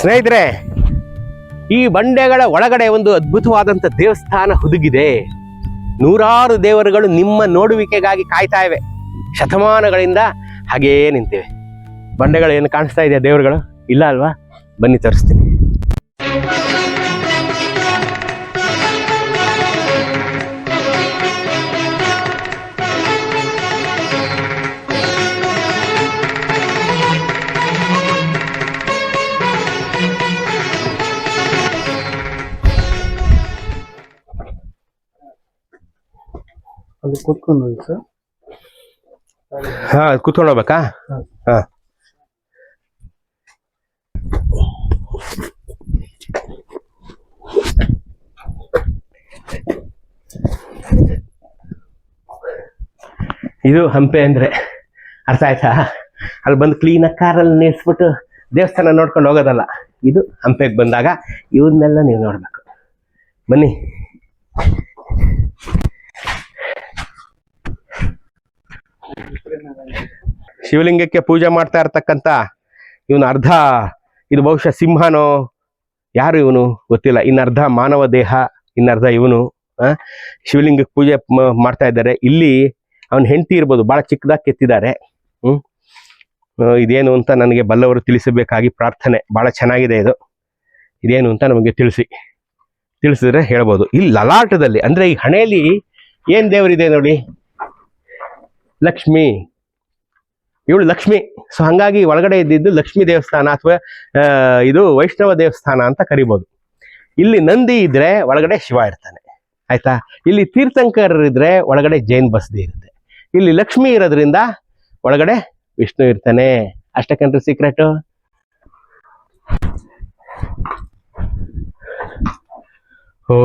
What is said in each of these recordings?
ಸ್ನೇಹಿತರೆ, ಈ ಬಂಡೆಗಳ ಒಳಗಡೆ ಒಂದು ಅದ್ಭುತವಾದಂಥ ದೇವಸ್ಥಾನ ಹುದುಗಿದೆ. ನೂರಾರು ದೇವರುಗಳು ನಿಮ್ಮ ನೋಡುವಿಕೆಗಾಗಿ ಕಾಯ್ತಾ ಇವೆ. ಶತಮಾನಗಳಿಂದ ಹಾಗೇ ನಿಂತಿವೆ. ಬಂಡೆಗಳು ಏನು ಕಾಣಿಸ್ತಾ ಇದೆಯಾ ದೇವರುಗಳು? ಇಲ್ಲ ಅಲ್ವಾ? ಬನ್ನಿ ತೋರಿಸ್ತೀನಿ. ಕೂತ್ಕೊಂಡು ಸರ್. ಹಾ ಕುತ್ಕೊಂಡು ಹೋಗ್ಬೇಕಾ ಹಾ. ಹಾ. ಇದು ಹಂಪೆ ಅಂದ್ರೆ ಅರ್ಥ ಆಯ್ತಾ? ಅಲ್ಲಿ ಬಂದು ಕ್ಲೀನ್ ಆಗಿ ಕಾರಲ್ಲಿ ನಿಲ್ಸ್ಬಿಟ್ಟು ದೇವಸ್ಥಾನ ನೋಡ್ಕೊಂಡು ಹೋಗೋದಲ್ಲ ಇದು ಹಂಪೆಗೆ ಬಂದಾಗ ಇವನ್ನೆಲ್ಲ ನೀವು ನೋಡ್ಬೇಕು. ಬನ್ನಿ. ಶಿವಲಿಂಗಕ್ಕೆ ಪೂಜೆ ಮಾಡ್ತಾ ಇರ್ತಕ್ಕಂತ ಇವನು ಅರ್ಧ, ಇದು ಬಹುಶಃ ಸಿಂಹನೋ, ಯಾರು ಇವನು ಗೊತ್ತಿಲ್ಲ. ಇನ್ನರ್ಧ ಮಾನವ ದೇಹ, ಇನ್ನರ್ಧ ಇವನು ಶಿವಲಿಂಗಕ್ಕೆ ಪೂಜೆ ಮಾಡ್ತಾ ಇದ್ದಾರೆ. ಇಲ್ಲಿ ಅವನ ಹೆಂಡತಿ ಇರ್ಬೋದು, ಬಹಳ ಚಿಕ್ಕದಾಗಿ ಕೆತ್ತಿದ್ದಾರೆ. ಇದೇನು ಅಂತ ನನಗೆ ಬಲ್ಲವರು ತಿಳಿಸಬೇಕಾಗಿ ಪ್ರಾರ್ಥನೆ. ಬಹಳ ಚೆನ್ನಾಗಿದೆ ಇದು. ಇದೇನು ಅಂತ ನಮಗೆ ತಿಳಿಸಿ, ತಿಳಿಸಿದ್ರೆ ಹೇಳ್ಬೋದು. ಇಲ್ಲಿ ಲಲಾಟದಲ್ಲಿ, ಅಂದ್ರೆ ಈ ಹಣೆಯಲ್ಲಿ ಏನ್ ದೇವರಿದೆ ನೋಡಿ? ಲಕ್ಷ್ಮಿ. ಇವಳು ಲಕ್ಷ್ಮಿ. ಸೊ ಹಂಗಾಗಿ ಒಳಗಡೆ ಇದ್ದಿದ್ದು ಲಕ್ಷ್ಮಿ ದೇವಸ್ಥಾನ ಅಥವಾ ಇದು ವೈಷ್ಣವ ದೇವಸ್ಥಾನ ಅಂತ ಕರಿಬೋದು. ಇಲ್ಲಿ ನಂದಿ ಇದ್ರೆ ಒಳಗಡೆ ಶಿವ ಇರ್ತಾನೆ. ಆಯ್ತಾ? ಇಲ್ಲಿ ತೀರ್ಥಂಕರರು ಇದ್ರೆ ಒಳಗಡೆ ಜೈನ್ ಬಸದಿ ಇರುತ್ತೆ. ಇಲ್ಲಿ ಲಕ್ಷ್ಮಿ ಇರೋದ್ರಿಂದ ಒಳಗಡೆ ವಿಷ್ಣು ಇರ್ತಾನೆ. ಅಷ್ಟಕ್ಕಂದ್ರೆ ಸೀಕ್ರೆಟ್ ಓ.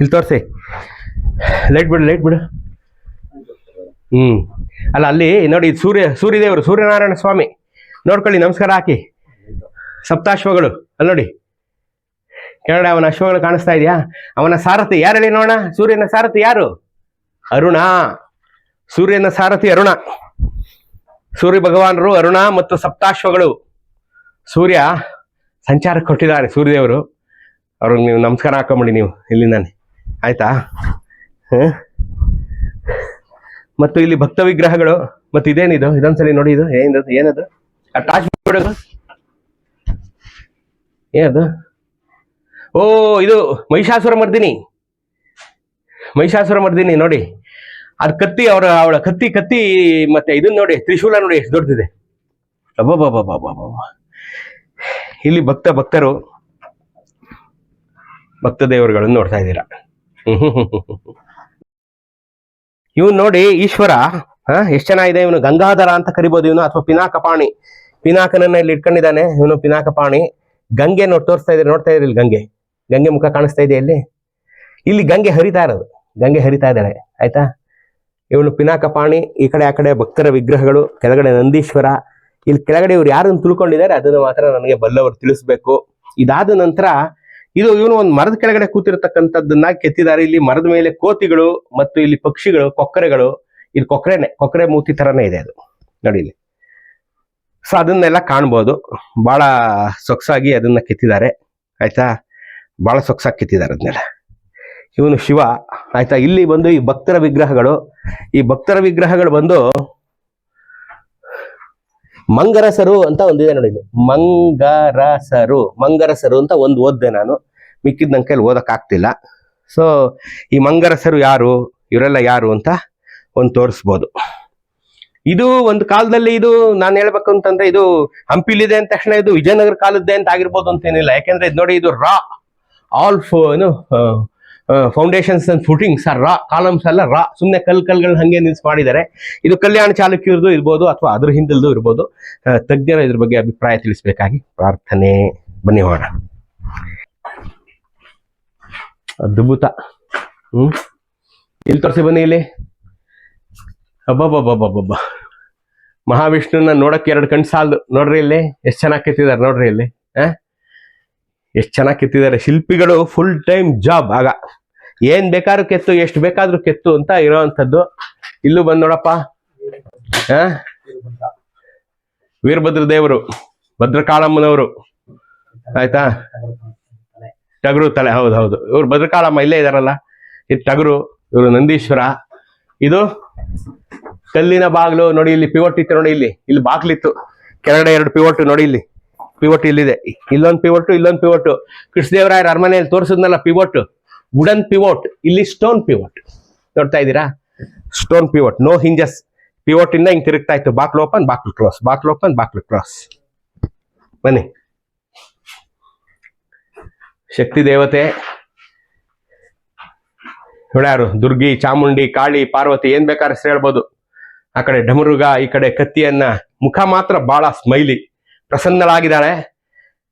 ಇಲ್ಲಿ ತೋರಿಸಿ. ಲೈಟ್ ಬಿಡು ಲೈಟ್ ಬಿಡು. ಹ್ಮ್. ಅಲ್ಲ, ಅಲ್ಲಿ ನೋಡಿ ಇದು ಸೂರ್ಯ, ಸೂರ್ಯದೇವರು, ಸೂರ್ಯನಾರಾಯಣ ಸ್ವಾಮಿ. ನೋಡ್ಕೊಳ್ಳಿ, ನಮಸ್ಕಾರ ಹಾಕಿ. ಸಪ್ತಾಶ್ವಗಳು, ಅಲ್ಲಿ ನೋಡಿ. ಕೆಳಗಡೆ ಅವನ ಅಶ್ವಗಳು ಕಾಣಿಸ್ತಾ ಇದೆಯಾ? ಅವನ ಸಾರಥಿ, ಯಾರು ಹೇಳಿ ನೋಡೋಣ? ಸೂರ್ಯನ ಸಾರಥಿ ಯಾರು? ಅರುಣ. ಸೂರ್ಯನ ಸಾರಥಿ ಅರುಣ. ಸೂರ್ಯ ಭಗವಾನರು ಅರುಣ ಮತ್ತು ಸಪ್ತಾಶ್ವಗಳು. ಸೂರ್ಯ ಸಂಚಾರಕ್ಕೆ ಕೊಟ್ಟಿದ್ದಾರೆ ಸೂರ್ಯದೇವರು. ಅವ್ರಿಗೆ ನೀವು ನಮಸ್ಕಾರ ಹಾಕೊಂಬಿಡಿ ನೀವು, ಇಲ್ಲಿಂದಾನೆ. ಆಯ್ತಾ? ಮತ್ತು ಇಲ್ಲಿ ಭಕ್ತ ವಿಗ್ರಹಗಳು, ಮತ್ತು ಇದೇನಿದು ಇದೊಂದ್ಸಲಿ ನೋಡಿ ಇದು. ಏನದು ಏನದು? ಆ ಟಾಚ್ ಏನದು? ಓ, ಇದು ಮಹಿಷಾಸುರ ಮರ್ದಿನಿ. ಮಹಿಷಾಸುರ ಮರ್ದಿನಿ, ನೋಡಿ. ಅದು ಕತ್ತಿ ಅವರ, ಅವಳ ಕತ್ತಿ ಕತ್ತಿ, ಮತ್ತೆ ಇದನ್ನ ನೋಡಿ, ತ್ರಿಶೂಲ ನೋಡಿ, ಎಷ್ಟು ದೊಡ್ಡದಿದೆ. ಇಲ್ಲಿ ಭಕ್ತ ಭಕ್ತರು, ಭಕ್ತ ದೇವರುಗಳನ್ನು ನೋಡ್ತಾ ಇದ್ದೀರಾ. ಇವನು ನೋಡಿ ಈಶ್ವರ, ಹಾ, ಎಷ್ಟು ಚೆನ್ನಾಗಿದೆ ಇವನು ಗಂಗಾಧರ ಅಂತ ಕರಿಬೋದು ಇವನು, ಅಥವಾ ಪಿನಾಕಪಾಣಿ ಪಿನಾಕನನ್ನ ಇಲ್ಲಿ ಇಟ್ಕೊಂಡಿದ್ದಾನೆ, ಇವನು ಪಿನಾಕಪಾಣಿ ಗಂಗೆ ನೋಡಿ, ತೋರಿಸ್ತಾ ಇದ್ರೆ, ನೋಡ್ತಾ ಇದ್ರಿ ಇಲ್ಲಿ ಗಂಗೆ? ಗಂಗೆ ಮುಖ ಕಾಣಿಸ್ತಾ ಇದೆ ಇಲ್ಲಿ? ಇಲ್ಲಿ ಗಂಗೆ ಹರಿತಾ ಇರೋದು, ಗಂಗೆ ಹರಿತಾ ಇದ್ದಾಳೆ, ಆಯ್ತಾ? ಇವನು ಪಿನಾಕಪಾಣಿ ಈ ಕಡೆ ಆ ಕಡೆ ಭಕ್ತರ ವಿಗ್ರಹಗಳು, ಕೆಳಗಡೆ ನಂದೀಶ್ವರ. ಇಲ್ಲಿ ಕೆಳಗಡೆ ಇವ್ರು ಯಾರನ್ನು ತಿಳ್ಕೊಂಡಿದ್ದಾರೆ, ಅದನ್ನು ಮಾತ್ರ ನನಗೆ ಬಲ್ಲವರು ತಿಳಿಸ್ಬೇಕು. ಇದಾದ ನಂತರ ಇದು ಇವನು ಒಂದು ಮರದ ಕೆಳಗಡೆ ಕೂತಿರತಕ್ಕಂಥದ್ದನ್ನ ಕೆತ್ತಿದ್ದಾರೆ. ಇಲ್ಲಿ ಮರದ ಮೇಲೆ ಕೋತಿಗಳು ಮತ್ತು ಇಲ್ಲಿ ಪಕ್ಷಿಗಳು, ಕೊಕ್ಕರೆಗಳು ಇದು ಕೊಕ್ಕರೆನೆ, ಕೊಕ್ಕರೆ ಮೂತಿ ತರನೇ ಇದೆ ಅದು. ನೋಡಿ ಇಲ್ಲಿ. ಸೊ ಅದನ್ನೆಲ್ಲ ಕಾಣ್ಬೋದು. ಬಹಳ ಸೊಗಸಾಗಿ ಅದನ್ನ ಕೆತ್ತಿದ್ದಾರೆ. ಆಯ್ತಾ? ಬಹಳ ಸೊಗಸಾಗಿ ಕೆತ್ತಿದ್ದಾರೆ ಅದನ್ನೆಲ್ಲ. ಇವನು ಶಿವ. ಆಯ್ತಾ? ಇಲ್ಲಿ ಬಂದು ಈ ಭಕ್ತರ ವಿಗ್ರಹಗಳು. ಈ ಭಕ್ತರ ವಿಗ್ರಹಗಳು ಬಂದು ಮಂಗರಸರು ಅಂತ ಒಂದಿದೆ ನೋಡಿ. ಮಂಗರಸರು ಮಂಗರಸರು ಅಂತ ಒಂದು ಓದ್ದೆ ನಾನು. ಮಿಕ್ಕಿದ ನನ್ನ ಕೈಲಿ ಓದಕ್ ಸೊ ಈ ಮಂಗರಸರು ಯಾರು, ಇವರೆಲ್ಲ ಯಾರು ಅಂತ ಒಂದು ತೋರಿಸ್ಬೋದು. ಇದು ಒಂದು ಕಾಲದಲ್ಲಿ ಇದು ನಾನು ಹೇಳ್ಬೇಕು ಅಂತಂದ್ರೆ ಇದು ಹಂಪಿಲಿದೆ ಅಂದ ತಕ್ಷಣ ಇದು ವಿಜಯನಗರ ಕಾಲದ್ದೇ ಅಂತ ಆಗಿರ್ಬೋದು ಅಂತೇನಿಲ್ಲ ಯಾಕೆಂದ್ರೆ ಇದು ನೋಡಿ ಇದು ರಾ ಆಲ್ ಏನು foundations and footings are Ra columns ಎಲ್ಲ ರಾ. ಸುಮ್ಮನೆ ಕಲ್ ಕಲ್ಗಳನ್ನ ಹಂಗೆ ನಿಲ್ಸ್ ಮಾಡಿದ್ದಾರೆ ಇದು ಕಲ್ಯಾಣ ಚಾಲುಕ್ಯರದು ಇರ್ಬೋದು ಅಥವಾ ಅದ್ರ ಹಿಂದಲ್ದು ಇರ್ಬೋದು. ತಜ್ಞರ ಇದ್ರ ಬಗ್ಗೆ ಅಭಿಪ್ರಾಯ ತಿಳಿಸ್ಬೇಕಾಗಿ ಪ್ರಾರ್ಥನೆ. ಬನ್ನಿ ಹೋಗೋಣ. ಅದ್ಭುತ. ಹ್ಮ್? ಇಲ್ಲಿ ತೋರಿಸಿ ಬನ್ನಿ ಇಲ್ಲಿ. ಅಬ್ಬಬ್ಬಬ್ಬಬ್ಬಬ್ಬ. ಮಹಾವಿಷ್ಣುನ ನೋಡಕ್ಕೆ ಎರಡು ಕಣ್ ಸಾಲದು. ನೋಡ್ರಿ ಇಲ್ಲಿ. ಎಷ್ಟು ಚೆನ್ನಾಗಿ ಕೆತ್ತಿದ್ದಾರೆ ನೋಡ್ರಿ ಇಲ್ಲಿ. ಆ? ಎಷ್ಟು ಚೆನ್ನಾಗಿ ಕೆತ್ತಿದ್ದಾರೆ. ಶಿಲ್ಪಿಗಳು ಫುಲ್ ಟೈಮ್ ಜಾಬ್ ಆಗ ಏನ್ ಬೇಕಾದ್ರೂ ಕೆತ್ತು, ಎಷ್ಟು ಬೇಕಾದ್ರೂ ಕೆತ್ತು ಅಂತ ಇರೋವಂಥದ್ದು. ಇಲ್ಲೂ ಬಂದ್ ನೋಡಪ್ಪ. ಆ? ವೀರಭದ್ರ ದೇವರು, ಭದ್ರಕಾಳಮ್ಮನವರು. ಆಯ್ತಾ? ಟಗರು ತಲೆ, ಹೌದು ಹೌದು. ಇವ್ರು ಭದ್ರಕಾಳಮ್ಮ ಇಲ್ಲೇ ಇದಾರಲ್ಲ. ಇದು ಟಗರು, ಇವರು ನಂದೀಶ್ವರ. ಇದು ಕಲ್ಲಿನ ಬಾಗಿಲು ನೋಡಿ, ಇಲ್ಲಿ ಪಿವಟ್ ಇತ್ತು ನೋಡಿ, ಇಲ್ಲಿ. ಇಲ್ಲಿ ಬಾಗ್ಲಿತ್ತು. ಕೆಳಗಡೆ ಎರಡು ಪಿವಟ್ ನೋಡಿ, ಇಲ್ಲಿ. ಪಿವಟ್ ಇಲ್ಲಿದೆ. ಇಲ್ಲೊಂದು ಪಿವಟ್ ಇಲ್ಲೊಂದು ಪಿವಟ್ ಕೃಷ್ಣದೇವರಾಯರ ಅರಮನೆಯಲ್ಲಿ ತೋರಿಸಿದ್ನಲ್ಲ ಪಿವಟ್ ವುಡನ್ ಪಿವಟ್ ಇಲ್ಲಿ ಸ್ಟೋನ್ ಪಿವಟ್ ನೋಡ್ತಾ ಇದ್ದೀರಾ? Stone pivot no hinges pivot ಇಂದ ಹಿಂಗ್ ತಿರುಗ್ತಾ ಇತ್ತು. ಬಾಕ್ಲು ಓಪನ್ ಬಾಕ್ಲು ಕ್ರಾಸ್ ಬಾಕ್ಲು ಓಪನ್ ಬಾಕ್ಲು ಕ್ರಾಸ್ ಬನ್ನಿ. ಶಕ್ತಿ ದೇವತೆ. ಯಾರು? ದುರ್ಗಿ, ಚಾಮುಂಡಿ, ಕಾಳಿ, ಪಾರ್ವತಿ, ಏನ್ ಬೇಕಾದ್ರೆ ಹೇಳ್ಬೋದು. ಆ ಕಡೆ ಡಮರುಗ, ಈ ಕಡೆ ಕತ್ತಿಯನ್ನ ಮುಖ ಮಾತ್ರ ಬಹಳ ಸ್ಮೈಲಿ ಪ್ರಸನ್ನಳಾಗಿದ್ದಾಳೆ.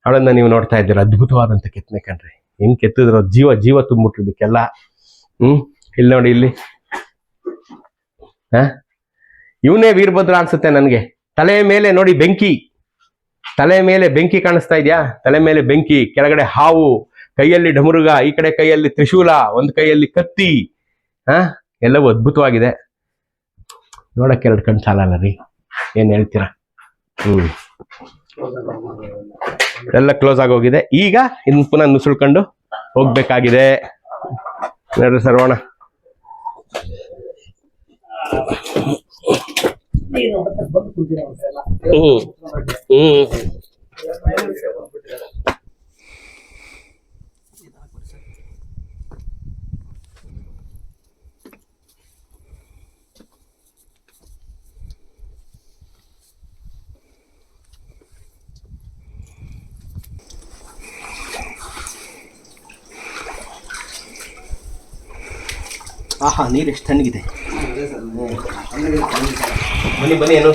ಅವಳನ್ನ ನೀವು ನೋಡ್ತಾ ಇದ್ದೀರ, ಅದ್ಭುತವಾದಂತ ಕೆತ್ತನೆ ಕಣ್ರಿ. ಹೆಂಗ್ ಕೆತ್ತಿದ್ರು, ಜೀವ ಜೀವ ತುಂಬಿಟ್ಟಿದ್ದಕ್ಕೆಲ್ಲ. ಹ್ಮ್, ಇಲ್ಲಿ ನೋಡಿ, ಇಲ್ಲಿ. ಹ? ಇವನೇ ವೀರಭದ್ರ ಅನ್ಸುತ್ತೆ ನನ್ಗೆ. ತಲೆ ಮೇಲೆ ನೋಡಿ ಬೆಂಕಿ. ತಲೆ ಮೇಲೆ ಬೆಂಕಿ ಕಾಣಿಸ್ತಾ ಇದೆಯಾ? ತಲೆ ಮೇಲೆ ಬೆಂಕಿ, ಕೆಳಗಡೆ ಹಾವು, ಕೈಯಲ್ಲಿ ಡಮರುಗ, ಈ ಕಡೆ ಕೈಯಲ್ಲಿ ತ್ರಿಶೂಲ, ಒಂದ್ ಕೈಯಲ್ಲಿ ಕತ್ತಿ. ಹ? ಎಲ್ಲವೂ ಅದ್ಭುತವಾಗಿದೆ. ನೋಡಕ್ಕೆ ಎರಡು ಕಣ್ ಸಾಲಲ್ಲ ರೀ. ಏನ್ ಹೇಳ್ತೀರಾ? ಹ್ಮ್. ಎಲ್ಲ ಕ್ಲೋಸ್ ಆಗೋಗಿದೆ ಈಗ ಇನ್ನು ಪುನಃ ನುಸುಳ್ಕೊಂಡು ಹೋಗ್ಬೇಕಾಗಿದೆ. ನೋಡ್ರಿ ಸರ್ವಣ ಹ್ಮ್. ಹ್ಮ್. ಆಹಾ ನೀರು ಎಷ್ಟು ತಣ್ಣಗಿದೆ. ಬನ್ನಿ ಬನ್ನಿ ಏನು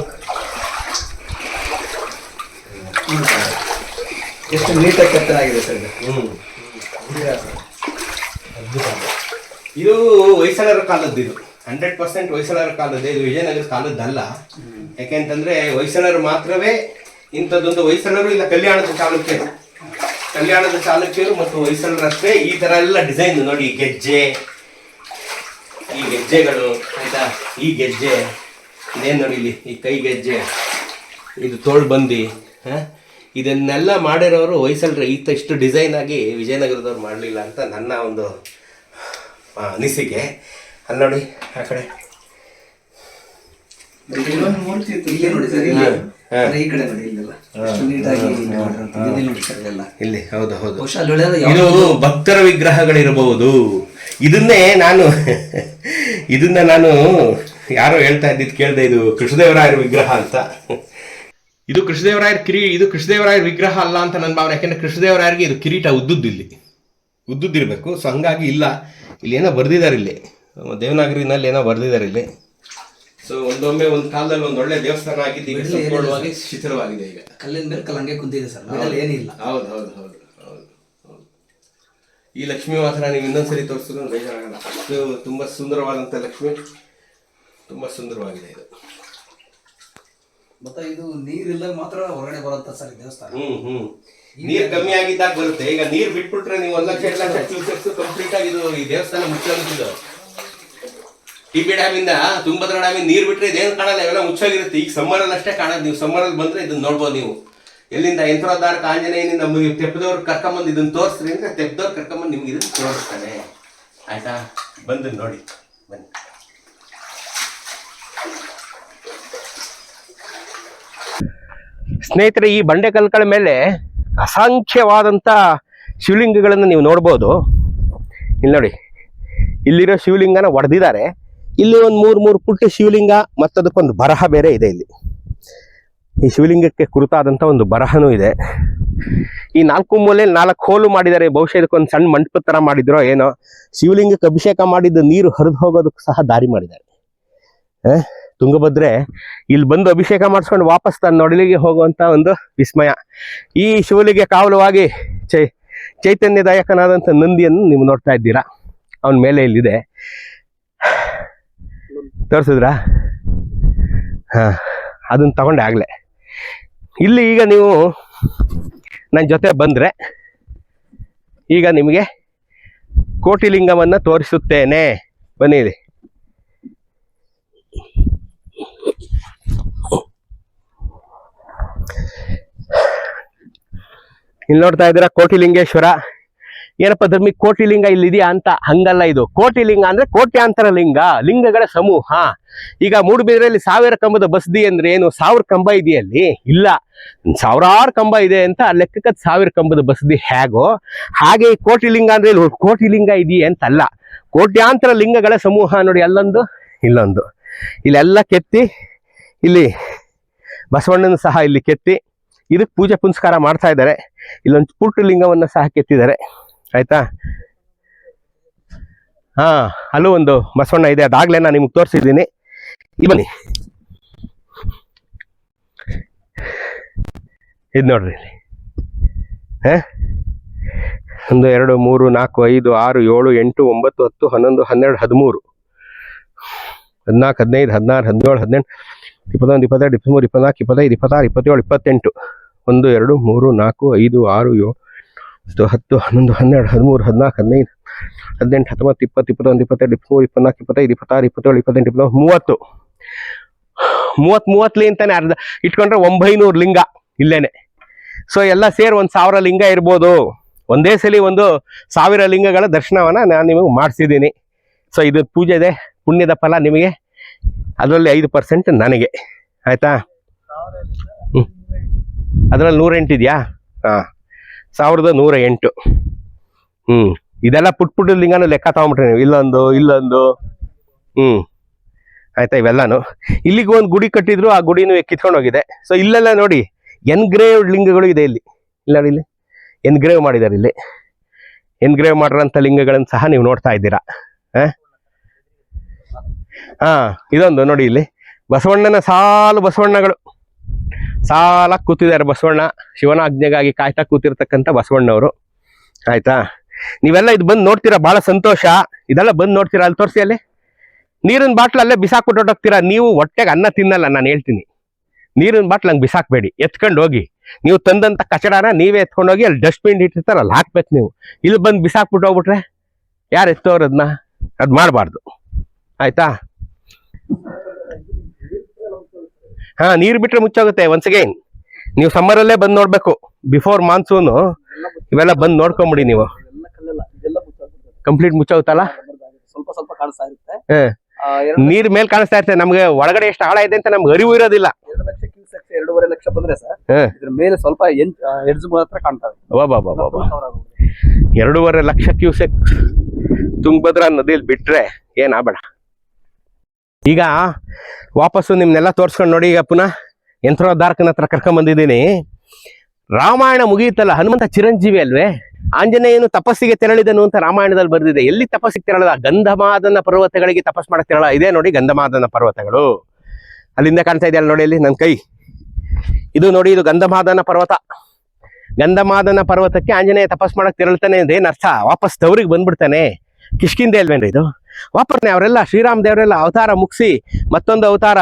ಎಷ್ಟು ನೀಟಾಗಿ ಕೆತ್ತನಾಗಿದೆ ಸರ್ ಇದು. ಹೊಯ್ಸಳರ ಕಾಲದ್ದು ಇದು. ಹಂಡ್ರೆಡ್ ಪರ್ಸೆಂಟ್ ಹೊಯ್ಸಳರ ಕಾಲದ್ದು ಇದು ವಿಜಯನಗರ ಕಾಲದ್ದಲ್ಲ. ಯಾಕೆಂತಂದ್ರೆ ಹೊಯ್ಸಳರು ಮಾತ್ರವೇ ಇಂಥದ್ದೊಂದು ಹೊಯ್ಸಳರು ಇಲ್ಲ ಕಲ್ಯಾಣದ ಚಾಲುಕ್ಯರು. ಕಲ್ಯಾಣದ ಚಾಲುಕ್ಯರು ಮತ್ತು ಹೊಯ್ಸಳರಷ್ಟೇ ಈ ತರ ಎಲ್ಲ ಡಿಸೈನ್ ನೋಡಿ ಗೆಜ್ಜೆ ಈ ಗೆಜ್ಜೆಗಳು ಆಯ್ತಾ? ಈ ಗೆಜ್ಜೆ ಇದೇನು ನೋಡಿ ಇಲ್ಲಿ ಈ ಕೈ ಗೆಜ್ಜೆ ಇದು ತೋಳ್ ಬಂದಿ ಹಾ? ಇದನ್ನೆಲ್ಲ ಮಾಡಿರೋರು ವಯಸ್ಸಲ್ರಿ ಈತ ಇಷ್ಟು ಡಿಸೈನ್ ಆಗಿ ವಿಜಯನಗರದವ್ರು ಮಾಡಲಿಲ್ಲ ಅಂತ ನನ್ನ ಒಂದು ಅನಿಸಿಕೆ. ಅಲ್ಲಿ ನೋಡಿ ಆ ಕಡೆ. ಇಲ್ಲಿ ಹೌದು ಹೌದು. ಇದು ಭಕ್ತರ ವಿಗ್ರಹಗಳಿರಬಹುದು. ಇದನ್ನೇ ನಾನು ಇದನ್ನ ನಾನು ಯಾರೋ ಹೇಳ್ತಾ ಇದ್ದಿದ್ದು ಕೇಳಿದೆ ಇದು ಕೃಷ್ಣದೇವರಾಯರ ವಿಗ್ರಹ ಅಂತ. ಇದು ಕೃಷ್ಣದೇವರಾಯರ ಕಿರಿ ಇದು ಕೃಷ್ಣದೇವರಾಯರ ವಿಗ್ರಹ ಅಲ್ಲ ಅಂತ ನನ್ನ ಭಾವನೆ. ಯಾಕೆಂದ್ರೆ ಕೃಷ್ಣದೇವರಾಯರಿಗೆ ಇದು ಕಿರೀಟ ಉದ್ದುದ್ದು ಇಲ್ಲಿ. ಉದ್ದುದ್ದಿರಬೇಕು ಸೊ ಹಂಗಾಗಿ ಇಲ್ಲ. ಇಲ್ಲಿ ಏನೋ ಬರ್ದಿದ್ದಾರೆ ಇಲ್ಲಿ. ದೇವನಾಗರಿನಲ್ಲಿ ಏನೋ ಬರ್ದಿದ್ದಾರೆ ಇಲ್ಲಿ. ಸೊ ಒಂದೊಮ್ಮೆ ಒಂದು ಕಾಲದಲ್ಲಿ ಒಂದು ಒಳ್ಳೆ ದೇವಸ್ಥಾನ ಆಗಿದ್ದು ಈಗ ಬಿಡ್ಲಿ, ಸಂಪೂರ್ಣವಾಗಿ ಶಿಥಿಲವಾಗಿದೆ ಈಗ. ಕಲ್ಲಿನ ಮೇಲೆ ಕಲ್ಲಂಗೆ ಕುಂತಿದೆ ಸರ್. ಏನಿಲ್ಲ. ಹೌದು ಹೌದು ಹೌದು. ಈ ಲಕ್ಷ್ಮಿ ಮಾತ್ರ ನೀವು ಇನ್ನೊಂದ್ಸರಿ ತೋರಿಸಿದ್ರು ಬೇಜಾರಾಗಲ್ಲ. ಅಷ್ಟು ತುಂಬ ಸುಂದರವಾದಂತ ಲಕ್ಷ್ಮಿ. ತುಂಬಾ ಸುಂದರವಾಗಿದೆ ಇದು. ಮತ್ತೆ ಇದು ನೀರಿಲ್ಲ ಮಾತ್ರ ಹೊರಗಡೆ ಬರುತ್ತ ಸರ್ ದೇವಸ್ಥಾನ. ಹ್ಮ್ ಹ್ಮ್. ನೀರ್ ಕಮ್ಮಿ ಆಗಿದ್ದಾಗ ಬರುತ್ತೆ. ಈಗ ನೀರ್ ಬಿಟ್ಬಿಟ್ರೆ ನೀವು ಒಂದ್ ಲಕ್ಷ ಎರಡು ಲಕ್ಷ ಕ್ಯೂಸೆಕ್ಸ್ ಕಂಪ್ಲೀಟ್ ಆಗಿ ಇದು ಈ ದೇವಸ್ಥಾನ ಮುಚ್ಚೋಗಿದ್ದು ಟಿ ಬಿ ಡ್ಯಾಮ್ ಇಂದ ತುಂಗಭದ್ರಾ ಡ್ಯಾಮ್ ನೀರ್ ಬಿಟ್ರೆ ಇದೇನು ಕಾಣಲ್ಲ ಎಲ್ಲ ಮುಚ್ಚಾಗಿರುತ್ತೆ. ಈಗ ಸಮ್ಮರ್ ಅಲ್ಲಿ ಅಷ್ಟೇ ಕಾಣೋದು ನೀವು ಸಮ್ಮರ್ ಅಲ್ಲಿ ಬಂದ್ರೆ ಇದನ್ನ ನೋಡ್ಬೋದು ನೀವು. ಎಲ್ಲಿಂದ ಯಂತ್ರೋದ್ಧಾರಕ ಆಂಜನೇಯನಿಂದ ನಮಗೆ ತೆಪ್ಪದವ್ರು ಕರ್ಕೊಂಬಂದು ಇದನ್ನು ತೋರಿಸ್ರಿ ಅಂದ್ರೆ ತೆಪ್ಪದವ್ರು ಕರ್ಕೊಂಬಂದು ನಿಮ್ಗೆ ಇದನ್ನು ತೋರಿಸ್ತಾನೆ. ಆಯ್ತಾ? ಬಂದು ನೋಡಿ. ಬನ್ನಿ. ಸ್ನೇಹಿತರೆ, ಈ ಬಂಡೆ ಕಲ್ಕಳ ಮೇಲೆ ಅಸಂಖ್ಯವಾದಂಥ ಶಿವಲಿಂಗಗಳನ್ನು ನೀವು ನೋಡ್ಬೋದು. ಇಲ್ಲಿ ನೋಡಿ. ಇಲ್ಲಿರೋ ಶಿವಲಿಂಗನ ಒಡೆದಿದ್ದಾರೆ. ಇಲ್ಲಿ ಒಂದು ಮೂರು ಮೂರು ಪುಟ್ಟ ಶಿವಲಿಂಗ ಮತ್ತದಕ್ಕೊಂದು ಬರಹ ಬೇರೆ ಇದೆ ಇಲ್ಲಿ. ಈ ಶಿವಲಿಂಗಕ್ಕೆ ಕುರಿತಾದಂಥ ಒಂದು ಬರಹನೂ ಇದೆ. ಈ ನಾಲ್ಕು ಮೂಲೆಯಲ್ಲಿ ನಾಲ್ಕು ಹೋಲು ಮಾಡಿದ್ದಾರೆ ಬಹುಶಃ ಇದಕ್ಕೊಂದು ಸಣ್ಣ ಮಂಟಪ ಥರ ಮಾಡಿದ್ರೋ ಏನೋ. ಶಿವಲಿಂಗಕ್ಕೆ ಅಭಿಷೇಕ ಮಾಡಿದ್ದು ನೀರು ಹರಿದು ಹೋಗೋದಕ್ಕೆ ಸಹ ದಾರಿ ಮಾಡಿದ್ದಾರೆ. ತುಂಗಭದ್ರೆ, ಇಲ್ಲಿ ಬಂದು ಅಭಿಷೇಕ ಮಾಡಿಸ್ಕೊಂಡು ವಾಪಸ್ ತನ್ನ ನೊಡಲಿಗೆ ಹೋಗುವಂತ ಒಂದು ವಿಸ್ಮಯ. ಈ ಶಿವಲಿಗೆ ಕಾವಲುವಾಗಿ ಚೈ ಚೈತನ್ಯದಾಯಕನಾದಂಥ ನಂದಿಯನ್ನು ನೀವು ನೋಡ್ತಾ ಇದ್ದೀರಾ. ಅವನ ಮೇಲೆ ಇಲ್ಲಿದೆ. ತೋರಿಸಿದ್ರಾ? ಹಾ, ಅದನ್ನ ತಗೊಂಡೆ ಆಗ್ಲೇ. ಇಲ್ಲಿ ಈಗ ನೀವು ನನ್ನ ಜೊತೆ ಬಂದರೆ ಈಗ ನಿಮಗೆ ಕೋಟಿಲಿಂಗವನ್ನು ತೋರಿಸುತ್ತೇನೆ. ಬನ್ನಿ ಇಲ್ಲಿ. ಇಲ್ಲಿ ನೋಡ್ತಾ ಇದ್ದೀರಾ ಕೋಟಿಲಿಂಗೇಶ್ವರ. ಏನಪ್ಪ ಧರ್ಮಿ ಕೋಟಿಲಿಂಗ ಇಲ್ಲಿದೆಯಾ ಅಂತ? ಹಂಗಲ್ಲ ಇದು. ಕೋಟಿಲಿಂಗ ಅಂದ್ರೆ ಕೋಟ್ಯಾಂತರ ಲಿಂಗ, ಲಿಂಗಗಳ ಸಮೂಹ. ಈಗ ಮೂಡುಬಿದ್ರೆಯಲ್ಲಿ ಸಾವಿರ ಕಂಬದ ಬಸದಿ ಅಂದ್ರೆ ಏನು? ಸಾವಿರ ಕಂಬ ಇದೆಯಲ್ಲಿ ಇಲ್ಲ. ಸಾವಿರಾರು ಕಂಬ ಇದೆ ಅಂತ ಲೆಕ್ಕಕ್ಕೆ ಸಾವಿರ ಕಂಬದ ಬಸದಿ ಹೇಗೋ? ಹಾಗೆ ಈ ಕೋಟಿಲಿಂಗ ಅಂದ್ರೆ ಇಲ್ಲಿ ಕೋಟಿಲಿಂಗ ಇದೆಯಾ ಅಂತ ಅಲ್ಲ ಕೋಟ್ಯಾಂತರ ಲಿಂಗಗಳ ಸಮೂಹ ನೋಡಿ, ಅಲ್ಲೊಂದು, ಇಲ್ಲೊಂದು. ಇಲ್ಲೆಲ್ಲ ಕೆತ್ತಿ, ಇಲ್ಲಿ ಬಸವಣ್ಣನ ಸಹ ಇಲ್ಲಿ ಕೆತ್ತಿ. ಇದಕ್ಕೆ ಪೂಜೆ ಪುನಸ್ಕಾರ ಮಾಡ್ತಾ ಇದ್ದಾರೆ. ಇಲ್ಲೊಂದು ಪುಟ್ಟ ಲಿಂಗವನ್ನು ಸಹ ಕೆತ್ತಿದ್ದಾರೆ. ಆಯ್ತಾ? ಹಾ, ಅಲ್ಲೂ ಒಂದು ಬಸವಣ್ಣ ಇದೆ. ಅದಾಗ್ಲೇ ನಾನು ನಿಮ್ಗೆ ತೋರಿಸಿದ್ದೀನಿ. ಈ ಬನ್ನಿ. ಇದು ನೋಡ್ರಿ ಹ? ಒಂದು, ಎರಡು, ಮೂರು, ನಾಲ್ಕು, ಐದು, ಆರು, ಏಳು, ಎಂಟು, ಒಂಬತ್ತು, ಹತ್ತು, ಹನ್ನೊಂದು, ಹನ್ನೆರಡು, ಹದಿಮೂರು. ಹದಿನಾಲ್ಕು, ಹದಿನೈದು, ಹದಿನಾರು, ಹದಿನೇಳು, ಹದಿನೆಂಟು, ಇಪ್ಪತ್ತೊಂದು, ಇಪ್ಪತ್ತೆರಡು, ಇಪ್ಪತ್ತ್ಮೂರು, ಇಪ್ಪತ್ನಾಲ್ಕು, ಇಪ್ಪತ್ತೈದು, ಇಪ್ಪತ್ತಾರು, ಇಪ್ಪತ್ತೇಳು, ಇಪ್ಪತ್ತೆಂಟು. ಒಂದು, ಎರಡು, ಮೂರು, ನಾಲ್ಕು, ಐದು, ಆರು, ಏಳು ಹತ್ತು ಹತ್ತು, ಹನ್ನೊಂದು, ಹನ್ನೆರಡು, ಹದಿಮೂರು, ಹದಿನಾಲ್ಕು, ಹದಿನೈದು, ಹದಿನೆಂಟು, ಹತ್ತೊಂಬತ್ತು ಇಪ್ಪತ್ತು ಇಪ್ಪತ್ತೊಂದು, ಇಪ್ಪತ್ತೆರಡು, ಇಪ್ಪತ್ತ್ಮೂರು, ಇಪ್ಪತ್ನಾಲ್ಕು, ಇಪ್ಪತ್ತೈದು, ಇಪ್ಪತ್ತಾರು, ಇಪ್ಪತ್ತೇಳು, ಇಪ್ಪತ್ತೆಂಟು ಇಪ್ಪತ್ತೊಂದು ಮೂವತ್ತು. ಮೂವತ್ತು ಮೂವತ್ತಲಿ ಅಂತಾನೆ ಅರ್ಧ, ಇಟ್ಕೊಂಡ್ರೆ ಒಂಬೈನೂರು ಲಿಂಗ ಇಲ್ಲೇನೆ. ಸೊ ಎಲ್ಲ ಸೇರಿ ಒಂದು ಸಾವಿರ ಲಿಂಗ ಇರ್ಬೋದು. ಒಂದೇ ಸಲ ಒಂದು ಸಾವಿರ ಲಿಂಗಗಳ ದರ್ಶನವನ್ನು ನಾನು ನಿಮಗೆ ಮಾಡಿಸಿದ್ದೀನಿ. ಸೊ ಇದು ಪೂಜೆ ಇದೆ ಪುಣ್ಯದ ಫಲ ನಿಮಗೆ. ಅದರಲ್ಲಿ ಐದು ಪರ್ಸೆಂಟ್ ನನಗೆ. ಆಯಿತಾ? ಹ್ಞೂ ಅದರಲ್ಲಿ ನೂರೆಂಟು ಇದೆಯಾ? ಹಾಂ. ಸಾವಿರದ ನೂರ ಎಂಟು. ಹ್ಮ್. ಇದೆಲ್ಲ ಪುಟ್ ಪುಟ್ಟ ಲಿಂಗನೂ ಲೆಕ್ಕ ತಗೊಂಬಿಟ್ರಿ ನೀವು ಇಲ್ಲೊಂದು ಇಲ್ಲೊಂದು. ಹ್ಮ್. ಆಯ್ತಾ ಇವೆಲ್ಲಾನು. ಇಲ್ಲಿಗೆ ಒಂದು ಗುಡಿ ಕಟ್ಟಿದ್ರು, ಆ ಗುಡಿನೂ ಕಿತ್ಕೊಂಡು ಹೋಗಿದೆ ಸೊ ಇಲ್ಲೆಲ್ಲ ನೋಡಿ, ಎನ್ಗ್ರೇವ್ಡ್ ಲಿಂಗಗಳು ಇದೆ ಇಲ್ಲಿ. ಇಲ್ಲ ನೋಡಿ ಇಲ್ಲಿ? ಎನ್ಗ್ರೇವ್ ಮಾಡಿದ್ದಾರೆ ಇಲ್ಲಿ. ಎನ್ಗ್ರೇವ್ ಮಾಡಿರೋಂಥ ಲಿಂಗಗಳನ್ನು ಸಹ ನೀವು ನೋಡ್ತಾ ಇದ್ದೀರಾ? ಹಾ, ಇದೊಂದು ನೋಡಿ ಇಲ್ಲಿ. ಬಸವಣ್ಣನ ಸಾಲು ಬಸವಣ್ಣಗಳು. ಸಾಲ ಕೂತಿದ್ದಾರೆ ಬಸವಣ್ಣ. ಶಿವನ ಆಜ್ಞೆಗಾಗಿ ಕಾಯ್ತಾ ಕೂತಿರ್ತಕ್ಕಂಥ ಬಸವಣ್ಣವರು. ಆಯ್ತಾ? ನೀವೆಲ್ಲ ಇದು ಬಂದು ನೋಡ್ತೀರಾ? ಬಹಳ ಸಂತೋಷ. ಇದೆಲ್ಲ ಬಂದು ನೋಡ್ತೀರಾ? ಅಲ್ಲಿ ತೋರಿಸಿ ಅಲ್ಲಿ. ನೀರಿನ ಬಾಟ್ಲು ಅಲ್ಲೇ ಬಿಸಾಕ್ಬಿಟ್ಟು ನೀವು ಹೊಟ್ಟೆಗೆ ಅನ್ನ ತಿನ್ನಲ್ಲ, ನಾನು ಹೇಳ್ತೀನಿ. ನೀರಿನ ಬಾಟ್ಲು ಹಂಗೆ ಬಿಸಾಕ್ಬೇಡಿ. ಎತ್ಕೊಂಡು ಹೋಗಿ. ನೀವು ತಂದಂತ ಕಚಡಾನ ನೀವೇ ಎತ್ಕೊಂಡು ಹೋಗಿ ಅಲ್ಲಿ ಡಸ್ಟ್ಬಿನ್ ಇಟ್ಟಿರ್ತಾರೆ ಅಲ್ಲಿ ಹಾಕ್ಬೇಕು ನೀವು. ಇಲ್ಲಿ ಬಂದು ಬಿಸಾಕ್ಬಿಟ್ಟು ಹೋಗ್ಬಿಟ್ರೆ ಯಾರು ಎತ್ತೋರದನ್ನ ಅದು ಮಾಡಬಾರ್ದು. ಆಯ್ತಾ? ಹಾ ನೀರು ಬಿಟ್ರೆ ಮುಚ್ಚಾಗುತ್ತೆ ಒನ್ಸ್ ಅಗೈನ್ ನೀವು ಸಮ್ಮರ್ ಅಲ್ಲೇ ಬಂದು ನೋಡ್ಬೇಕು. ಬಿಫೋರ್ ಮಾನ್ಸೂನು ಇವೆಲ್ಲ ಬಂದು ನೋಡ್ಕೊಂಬಿಡಿ ನೀವು. ಕಂಪ್ಲೀಟ್ ಮುಚ್ಚೋಗುತ್ತಲ್ಲ? ಸ್ವಲ್ಪ ಸ್ವಲ್ಪ ಕಾಣಿಸ್ತಾ ಇರುತ್ತೆ. ನೀರ್ ಮೇಲೆ ಕಾಣಿಸ್ತಾ ಇರ್ತದೆ. ನಮ್ಗೆ ಒಳಗಡೆ ಎಷ್ಟು ಆಳ ಇದೆ ಅಂತ ನಮ್ಗೆ ಅರಿವು ಇರೋದಿಲ್ಲ. ಎರಡು ಲಕ್ಷ ಕ್ಯೂಸೆಕ್ಸ್ ಎರಡೂವರೆ ಲಕ್ಷ ಬಂದ್ರೆ ಸರ್. ಇದ್ರ ಮೇಲೆ ಸ್ವಲ್ಪ ಎಡ್ಜ್ ಮಾತ್ರ ಕಾಣ್ತವೆ. ಎರಡೂವರೆ ಲಕ್ಷ ಕ್ಯೂಸೆಕ್ ತುಂಗಭದ್ರಾ ನದಿಯಲ್ಲಿ ಬಿಟ್ರೆ ಏನಾಗಬೇಡ ಈಗ ವಾಪಸ್ಸು ನಿಮ್ನೆಲ್ಲ ತೋರಿಸ್ಕೊಂಡು ನೋಡಿ ಈಗ ಪುನಃ ಯಂತ್ರೋದ್ಧಾರಕನ ಹತ್ರ ಕರ್ಕೊಂಬಂದಿದ್ದೀನಿ. ರಾಮಾಯಣ ಮುಗಿಯುತ್ತಲ್ಲ, ಹನುಮಂತ ಚಿರಂಜೀವಿ ಅಲ್ವೇ? ಆಂಜನೇಯನು ತಪಸ್ಸಿಗೆ ತೆರಳಿದನು ಅಂತ ರಾಮಾಯಣದಲ್ಲಿ ಬರೆದಿದೆ. ಎಲ್ಲಿ ತಪಸ್ಸಿಗೆ ತೆರಳದ ಗಂಧಮಾದನ ಪರ್ವತಗಳಿಗೆ ತಪಸ್ ಮಾಡಕ್ಕೆ ತೆರಳ ಇದೆ ನೋಡಿ ಗಂಧಮಾದನ ಪರ್ವತಗಳು. ಅಲ್ಲಿಂದ ಕಾಣ್ತಾ ಇದೆಯಲ್ಲ ನೋಡಿ ಅಲ್ಲಿ ನನ್ನ ಕೈ. ಇದು ನೋಡಿ, ಇದು ಗಂಧಮಾದನ ಪರ್ವತ. ಗಂಧಮಾದನ ಪರ್ವತಕ್ಕೆ ಆಂಜನೇಯ ತಪಸ್ ಮಾಡಕ್ಕೆ ತೆರಳ್ತಾನೆ ಅಂದ್ರೆ ಅರ್ಥ? ವಾಪಸ್ ತವರಿಗೆ ಬಂದ್ಬಿಡ್ತಾನೆ. ಕಿಷ್ಕಿಂದೆ ಅಲ್ವೇನ್ರಿ ಇದು? ವಾಪಸ್ನೆ ಅವರೆಲ್ಲ, ಶ್ರೀರಾಮ ದೇವರೆಲ್ಲ ಅವತಾರ ಮುಗಿಸಿ ಮತ್ತೊಂದು ಅವತಾರ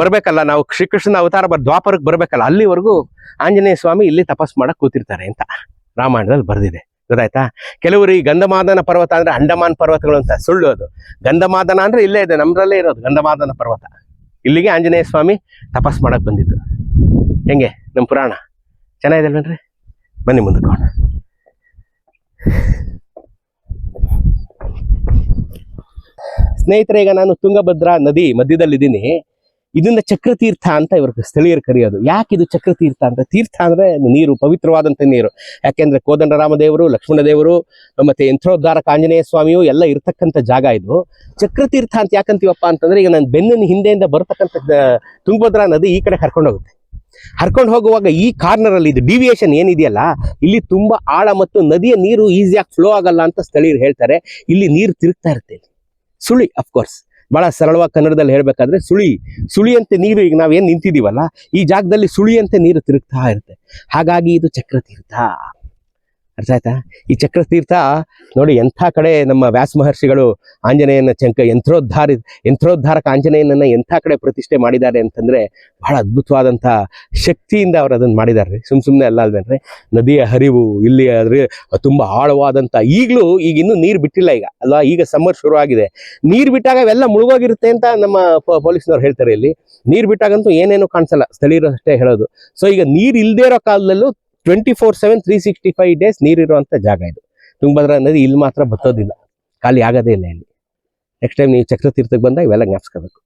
ಬರಬೇಕಲ್ಲ. ನಾವು ಶ್ರೀಕೃಷ್ಣನ ಅವತಾರ ಬರ್ ದ್ವಾಪರಕ್ಕೆ ಬರಬೇಕಲ್ಲ. ಅಲ್ಲಿವರೆಗೂ ಆಂಜನೇಯ ಸ್ವಾಮಿ ಇಲ್ಲಿ ತಪಸ್ ಮಾಡಕ್ಕೆ ಕೂತಿರ್ತಾರೆ ಅಂತ ರಾಮಾಯಣದಲ್ಲಿ ಬರೆದಿದೆ. ಗೊತ್ತಾಯ್ತಾ? ಕೆಲವರು ಈ ಗಂಧಮಾದನ ಪರ್ವತ ಅಂದರೆ ಅಂಡಮಾನ್ ಪರ್ವತಗಳು ಅಂತ ಸುಳ್ಳು ಅದು. ಗಂಧಮಾದನ ಅಂದರೆ ಇಲ್ಲೇ ಇದೆ ನಮ್ಮರಲ್ಲೇ ಇರೋದು, ಗಂಧಮಾದನ ಪರ್ವತ. ಇಲ್ಲಿಗೆ ಆಂಜನೇಯ ಸ್ವಾಮಿ ತಪಸ್ ಮಾಡಕ್ಕೆ ಬಂದಿದ್ದು. ಹೆಂಗೆ? ನಮ್ಮ ಪುರಾಣ? ಚೆನ್ನಾಗಿದೆ ಅಲ್ವೇನ್ರಿ ಬನ್ನಿ ಮುಂದಕ್ಕೆ ಸ್ನೇಹಿತರೆ, ಈಗ ನಾನು ತುಂಗಭದ್ರಾ ನದಿ ಮಧ್ಯದಲ್ಲಿದ್ದೀನಿ. ಇದನ್ನ ಚಕ್ರತೀರ್ಥ ಅಂತ ಇವರು ಸ್ಥಳೀಯರು ಕರೆಯೋದು. ಯಾಕೆ ಇದು ಚಕ್ರತೀರ್ಥ ಅಂತ? ತೀರ್ಥ ಅಂದ್ರೆ ನೀರು, ಪವಿತ್ರವಾದಂತ ನೀರು. ಯಾಕೆಂದ್ರೆ ಕೋದಂಡರಾಮ ದೇವರು ಲಕ್ಷ್ಮಣ ದೇವರು ಮತ್ತೆ ಯಂತ್ರೋದ್ಧಾರಕ ಆಂಜನೇಯ ಸ್ವಾಮಿಯು ಎಲ್ಲ ಇರತಕ್ಕಂಥ ಜಾಗ ಇದು. ಚಕ್ರತೀರ್ಥ ಅಂತ ಯಾಕಂತೀವಪ್ಪ ಅಂತಂದ್ರೆ, ಈಗ ನನ್ನ ಬೆನ್ನಿನ ಹಿಂದೆಯಿಂದ ಬರ್ತಕ್ಕಂಥ ತುಂಗಭದ್ರಾ ನದಿ ಈ ಕಡೆ ಕರ್ಕೊಂಡು ಹೋಗುತ್ತೆ. ಹರ್ಕೊಂಡು ಹೋಗುವಾಗ ಈ ಕಾರ್ನರ್ ಅಲ್ಲಿ ಇದು ಡಿವಿಯೇಷನ್ ಏನಿದೆಯಲ್ಲ, ಇಲ್ಲಿ ತುಂಬಾ ಆಳ ಮತ್ತು ನದಿಯ ನೀರು ಈಸಿಯಾಗಿ ಫ್ಲೋ ಆಗಲ್ಲ ಅಂತ ಸ್ಥಳೀಯರು ಹೇಳ್ತಾರೆ. ಇಲ್ಲಿ ನೀರು ತಿರುಗ್ತಾ ಇಲ್ಲಿ. ಸುಳಿ ಅಫ್ಕೋರ್ಸ್ ಬಹಳ ಸರಳವಾಗಿ ಕನ್ನಡದಲ್ಲಿ ಹೇಳಬೇಕಾದ್ರೆ ಸುಳಿ, ಸುಳಿಯಂತೆ ನೀರು ಈಗ ನಾವೇನು ನಿಂತಿದ್ದೀವಲ್ಲ ಈ ಜಾಗದಲ್ಲಿ ಸುಳಿಯಂತೆ ನೀರು ತಿರುಗ್ತಾ ಇರುತ್ತೆ. ಹಾಗಾಗಿ ಇದು ಚಕ್ರತೀರ್ಥ ಅರ್ಥ ಆಯ್ತಾ? ಈ ಚಕ್ರತೀರ್ಥ ನೋಡಿ ಎಂಥ ಕಡೆ ನಮ್ಮ ವ್ಯಾಸ ಮಹರ್ಷಿಗಳು ಆಂಜನೇಯನ ಚಂಕ ಯಂತ್ರೋದ್ಧಾರ, ಯಂತ್ರೋದ್ಧಾರಕ ಆಂಜನೇಯನನ್ನು ಎಂಥ ಕಡೆ ಪ್ರತಿಷ್ಠೆ ಮಾಡಿದ್ದಾರೆ ಅಂತಂದರೆ ಬಹಳ ಅದ್ಭುತವಾದಂಥ ಶಕ್ತಿಯಿಂದ ಅವರು ಅದನ್ನ ಮಾಡಿದ್ದಾರೆ. ಸುಮ್ ಸುಮ್ಮನೆ ಅಲ್ಲ ಅಲ್ವೇನ್ರಿ? ನದಿಯ ಹರಿವು ಇಲ್ಲಿ ಅದ್ರ ತುಂಬ ಆಳವಾದಂಥ ಈಗಲೂ ಈಗ ಇನ್ನೂ ನೀರು ಬಿಟ್ಟಿಲ್ಲ ಈಗ. ಅಲ್ವಾ? ಈಗ ಸಮ್ಮರ್ ಶುರು ಆಗಿದೆ. ನೀರು ಬಿಟ್ಟಾಗ ಅವೆಲ್ಲ ಮುಳುಗೋಗಿರುತ್ತೆ ಅಂತ ನಮ್ಮ ಪೊಲೀಸ್ನವ್ರು ಹೇಳ್ತಾರೆ ಇಲ್ಲಿ. ನೀರು ಬಿಟ್ಟಾಗಂತೂ ಏನೇನು ಕಾಣಿಸಲ್ಲ. ಸ್ಥಳೀಯರು ಅಷ್ಟೇ ಹೇಳೋದು. ಸೊ ಈಗ ನೀರು ಇಲ್ಲದೇ ಇರೋ ಕಾಲದಲ್ಲೂ twenty four seven three sixty five days ನೀರಿರುವಂಥ ಜಾಗ ಇದು. ತುಂಗಭದ್ರಾ ನದಿ ಇಲ್ಲಿ ಮಾತ್ರ ಬತ್ತೋದಿಲ್ಲ. ಖಾಲಿ ಆಗೋದೇ ಇಲ್ಲ ಇಲ್ಲಿ. ನೆಕ್ಸ್ಟ್ ಟೈಮ್ ನೀವು ಚಕ್ರತೀರ್ಥಕ್ಕೆ ಬಂದಾಗ ಇವೆಲ್ಲ ಜ್ಞಾಪಿಸ್ಕೋಬೇಕು.